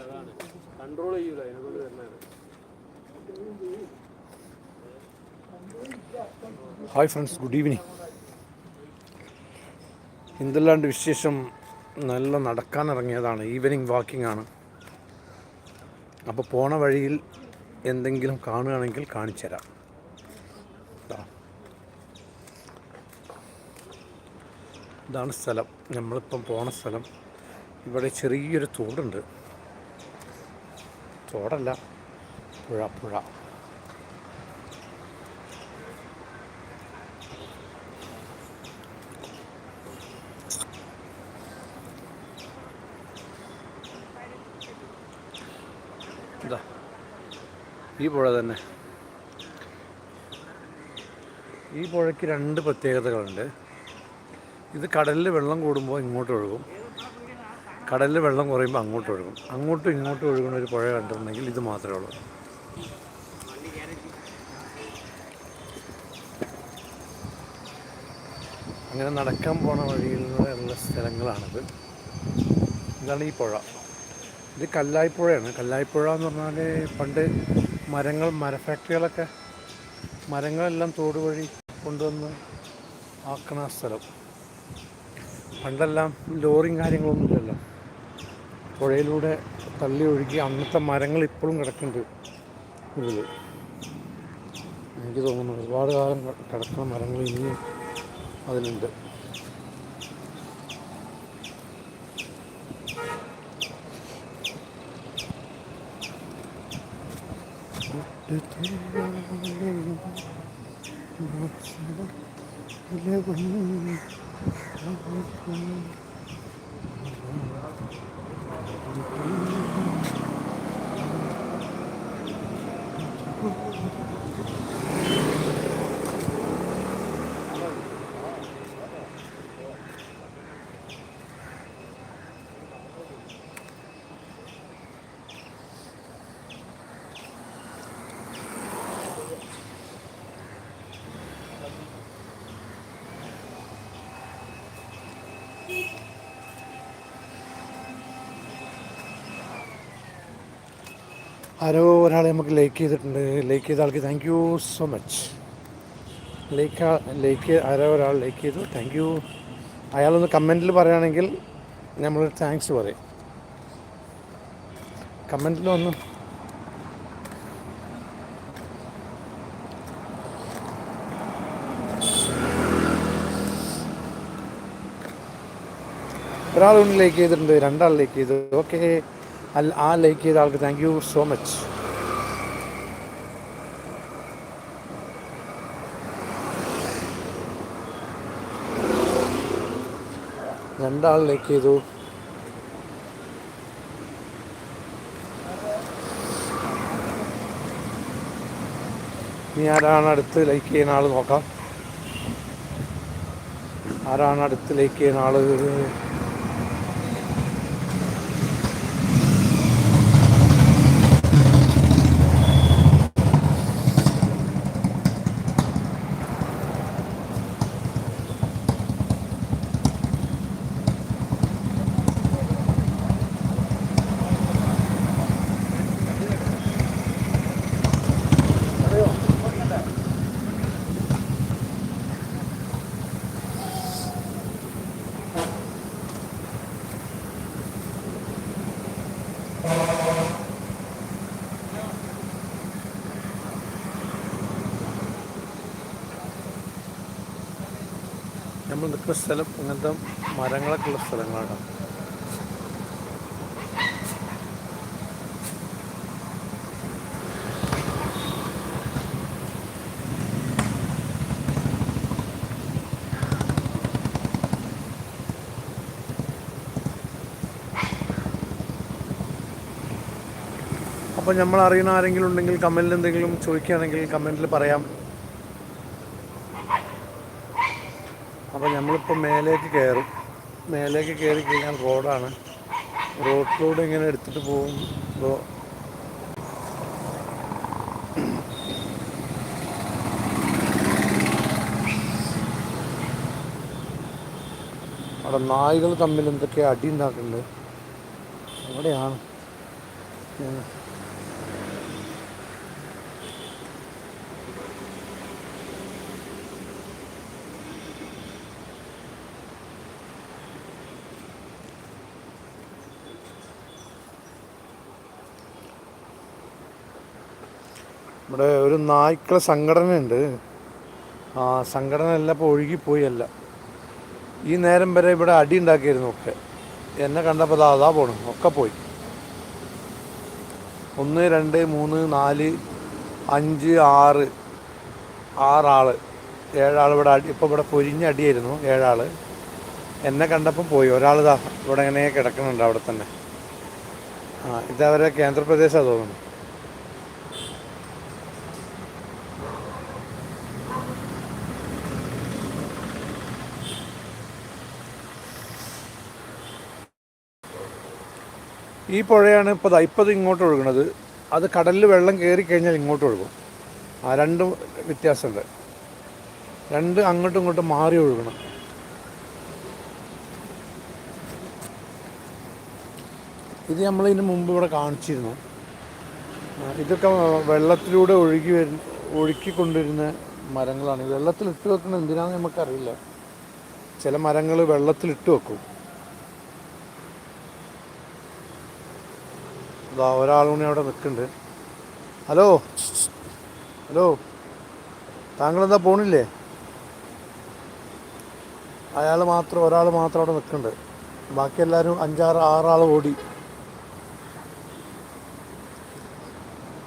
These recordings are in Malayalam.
അതാണ് കൺട്രോൾ ചെയ്യൂല അതിനെക്കൊണ്ട് വരുന്നതാണ് ഹായ് ഫ്രണ്ട്സ് ഗുഡ് ഈവനിങ്. എന്തെല്ലാണ്ട് വിശേഷം? നല്ല നടക്കാൻ ഇറങ്ങിയതാണ് ഈവനിങ് വാക്കിംഗ് ആണ്. അപ്പോൾ പോണ വഴിയിൽ എന്തെങ്കിലും കാണുകയാണെങ്കിൽ കാണിച്ചു തരാം ഇതാണ് സ്ഥലം. നമ്മളിപ്പം പോണ സ്ഥലം. ഇവിടെ ചെറിയൊരു തോടുണ്ട്. തോടല്ല പുഴ പുഴ. ഈ പുഴ തന്നെ. ഈ പുഴയ്ക്ക് രണ്ട് പ്രത്യേകതകളുണ്ട്. ഇത് കടലിൽ വെള്ളം കൂടുമ്പോൾ ഇങ്ങോട്ട് ഒഴുകും. കടലിൽ വെള്ളം കുറയുമ്പോൾ അങ്ങോട്ട് ഒഴുകും. അങ്ങോട്ടും ഇങ്ങോട്ടും ഒഴുകുന്ന ഒരു പുഴ കണ്ടിട്ടുണ്ടെങ്കിൽ ഇത് മാത്രമേ ഉള്ളൂ. അങ്ങനെ നടക്കാൻ പോണ വഴിയിൽ ഉള്ള സ്ഥലങ്ങളാണിത്. ഇതാണ് ഈ പുഴ. ഇത് കല്ലായിപ്പുഴയാണ് കല്ലായിപ്പുഴ എന്ന് പറഞ്ഞാൽ പണ്ട് മരങ്ങൾ മര ഫാക്ടറികളൊക്കെ മരങ്ങളെല്ലാം തോട് വഴി കൊണ്ടുവന്ന് ആക്കണ സ്ഥലം. പണ്ടെല്ലാം ലോറിയും കാര്യങ്ങളൊന്നും ഇല്ലല്ലോ. പുഴയിലൂടെ തള്ളി ഒഴുകി അന്നത്തെ മരങ്ങൾ ഇപ്പോഴും കിടക്കുന്നുണ്ട് ഇതിൽ എനിക്ക് തോന്നുന്നു ഒരുപാട് കാലം കിടക്കുന്ന മരങ്ങൾ ഇനിയും അതിലുണ്ട്. Thank you. ആരോ ഒരാളെ നമുക്ക് ലൈക്ക് ചെയ്തിട്ടുണ്ട്. ലൈക്ക് ചെയ്ത ആൾക്ക് thank you so much like like ആരോ ഒരാൾ ലൈക്ക് ചെയ്തു. താങ്ക് യു അയാളൊന്ന് കമന്റിൽ പറയുകയാണെങ്കിൽ നമ്മൾ താങ്ക്സ് പറയും. കമന്റിൽ ഒന്ന്. ഒരാൾ ലൈക്ക് ചെയ്തിട്ടുണ്ട്. രണ്ടാൾ ലൈക്ക് ചെയ്തു. ഓക്കെ ആ ലൈക്ക് ചെയ്ത ആൾക്ക് താങ്ക് യു സോ മച്ച് രണ്ടാൾ ലൈക്ക് ചെയ്തു. ഇനി ആരാണ് അടുത്ത് ലൈക്ക് ചെയ്യുന്ന ആൾ നോക്കാം. ആരാണ് അടുത്ത് ലൈക്ക് ചെയ്യുന്ന ആൾ? നമ്മൾ നിൽക്കുന്ന സ്ഥലം ഇങ്ങനത്തെ മരങ്ങളൊക്കെ ഉള്ള സ്ഥലങ്ങളാണ്. അപ്പോൾ നമ്മൾ അറിയുന്ന ആരെങ്കിലും ഉണ്ടെങ്കിൽ കമന്റിൽ എന്തെങ്കിലും ചോദിക്കുകയാണെങ്കിൽ കമന്റിൽ പറയാം. അപ്പോൾ നമ്മളിപ്പോൾ മേലേക്ക് കയറും മേലേക്ക് കയറി കഴിഞ്ഞാൽ റോഡാണ്. റോഡിലൂടെ ഇങ്ങനെ എടുത്തിട്ട് പോകും. ഇപ്പോൾ അവിടെ നായ്കൾ തമ്മിൽ എന്തൊക്കെ അടി ഉണ്ടാക്കുന്നുണ്ട്? അവിടെയാണ്. ഇവിടെ ഒരു നായ്ക്കളെ സംഘടനയുണ്ട്. ആ സംഘടന എല്ലാം ഇപ്പോൾ ഒഴുകിപ്പോയി അല്ല. ഈ നേരം വരെ ഇവിടെ അടി ഉണ്ടാക്കിയിരുന്നു ഒക്കെ. എന്നെ കണ്ടപ്പോൾ ദാ അതാ പോണു ഒക്കെ പോയി. ഒന്ന് രണ്ട് മൂന്ന് നാല് അഞ്ച് ആറ് ആറാൾ. ഏഴാൾ ഇവിടെ അടി ഇപ്പോൾ ഇവിടെ പൊരിഞ്ഞ അടിയായിരുന്നു ഏഴാൾ എന്നെ കണ്ടപ്പം പോയി. ഒരാൾ ഇതാ ഇവിടെ ഇങ്ങനെ കിടക്കുന്നുണ്ട് അവിടെ തന്നെ. ആ ഇതവരെ കേന്ദ്രപ്രദേശമാണ് തോന്നുന്നു. ഈ പുഴയാണ് ഇപ്പോൾ ഇപ്പോൾ ഇങ്ങോട്ട് ഒഴുകുന്നത്. അത് കടലിൽ വെള്ളം കയറി കഴിഞ്ഞാൽ ഇങ്ങോട്ട് ഒഴുകും. ആ രണ്ട് വ്യത്യാസമുണ്ട്. രണ്ട് അങ്ങോട്ടും ഇങ്ങോട്ടും മാറി ഒഴുകണം. ഇത് നമ്മൾ ഇതിന് മുമ്പ് ഇവിടെ കാണിച്ചിരുന്നു. ഇതൊക്കെ വെള്ളത്തിലൂടെ ഒഴുകി വരുന്ന ഒഴുക്കിക്കൊണ്ടിരുന്ന മരങ്ങളാണ്. വെള്ളത്തിൽ ഇട്ട് വെക്കുന്നത് എന്തിനാണെന്ന് നമുക്കറിയില്ല. ചില മരങ്ങൾ വെള്ളത്തിലിട്ട് വെക്കും. ഇതാ ഒരാളുകൂടി അവിടെ നിൽക്കുന്നുണ്ട്. ഹലോ? ഹലോ? താങ്കളെന്താ പോണില്ലേ? അയാൾ മാത്രം ഒരാൾ മാത്രം അവിടെ നിൽക്കുന്നുണ്ട്. ബാക്കി എല്ലാവരും അഞ്ചാറ് ആറാൾ ഓടി.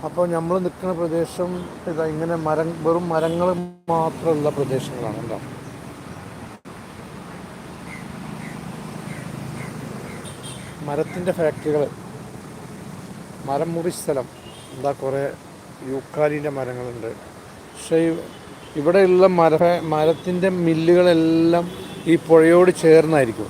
അപ്പോൾ നമ്മൾ നിൽക്കുന്ന പ്രദേശം ഇതാ ഇങ്ങനെ മരം വെറും മരങ്ങൾ മാത്രമുള്ള പ്രദേശങ്ങളാണ് കേട്ടോ. മരത്തിന്റെ ഫാക്ടറികൾ. മരം മുറി സ്ഥലം. എന്താ കുറേ യൂക്കാലിന്റെ മരങ്ങളുണ്ട്. പക്ഷേ ഇവിടെയുള്ള മര മരത്തിന്റെ മില്ലുകളെല്ലാം ഈ പുഴയോട് ചേർന്നായിരിക്കും.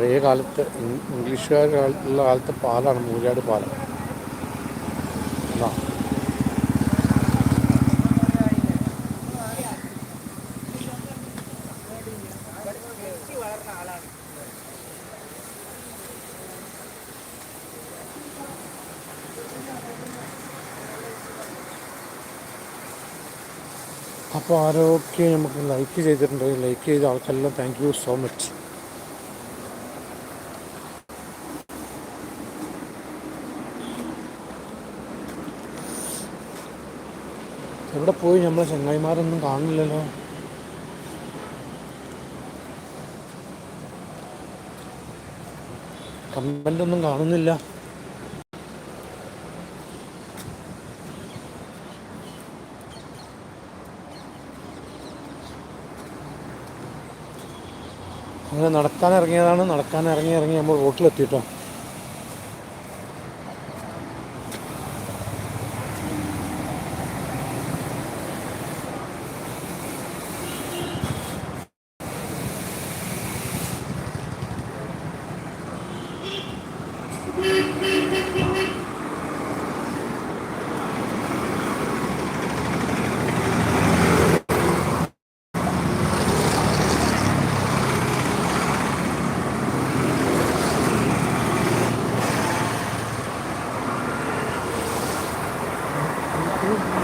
പഴയ കാലത്ത് ഇ- ഇംഗ്ലീഷുകാർ ഉള്ള കാലത്തെ പാലാണ് മൂരാട് പാലം. അപ്പോൾ ആരൊക്കെ നമുക്ക് ലൈക്ക് ചെയ്തിട്ടുണ്ട് ലൈക്ക് ചെയ്ത ആൾക്കെല്ലാം താങ്ക് യു സോ മച്ച് എവിടെ പോയി നമ്മളെ ചങ്ങായിമാരൊന്നും കാണില്ലല്ലോ കമന്റ് ഒന്നും കാണുന്നില്ല. അങ്ങനെ നടക്കാൻ ഇറങ്ങിയതാണ് നടക്കാൻ ഇറങ്ങി ഇറങ്ങി നമ്മൾ റോട്ടിലെത്തിയിട്ടോ. you.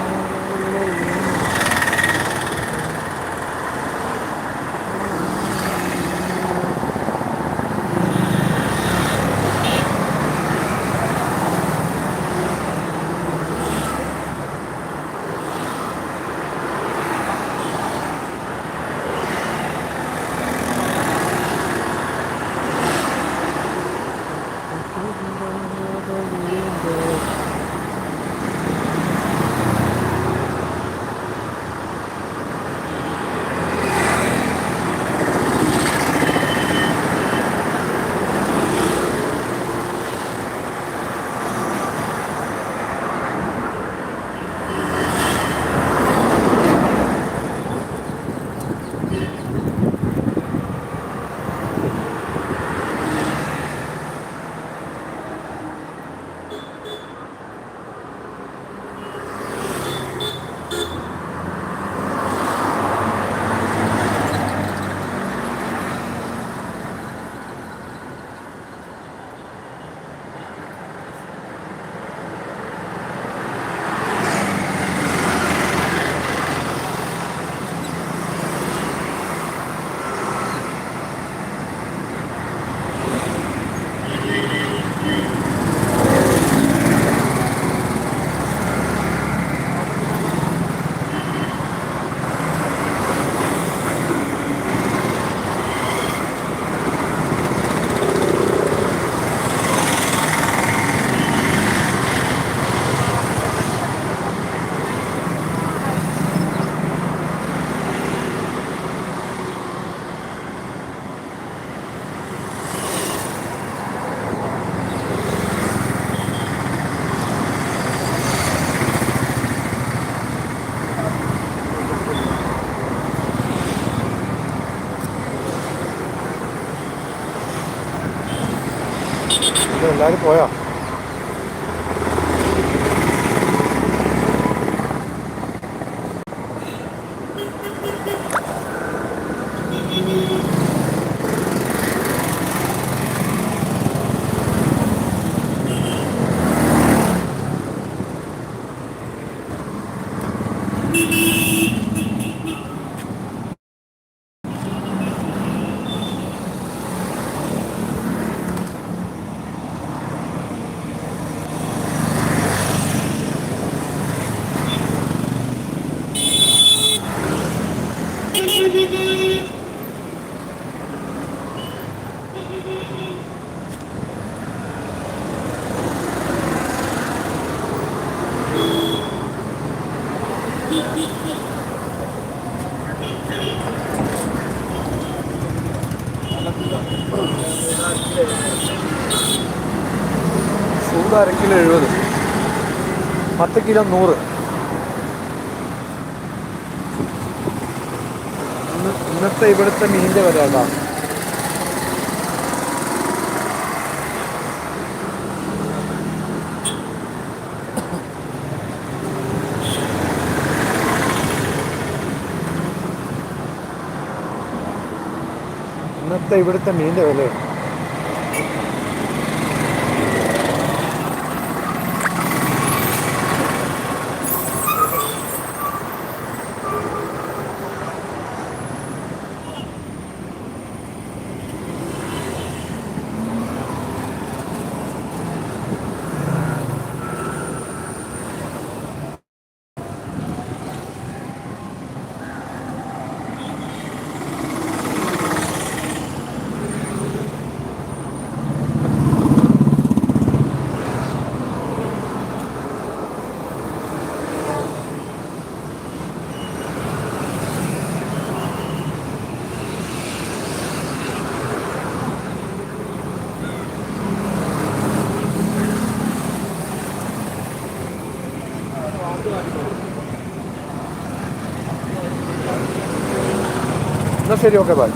എല്ലാവരും പോയോ ചൂട് പത്ത് കിലോ നൂറ്. ഇന്നത്തെ ഇവിടുത്തെ മീനിന്റെ വില കേട്ടോ ഇന്നത്തെ ഇവിടുത്തെ മീനിന്റെ വില ശരി ഓക്കെ ബൈ.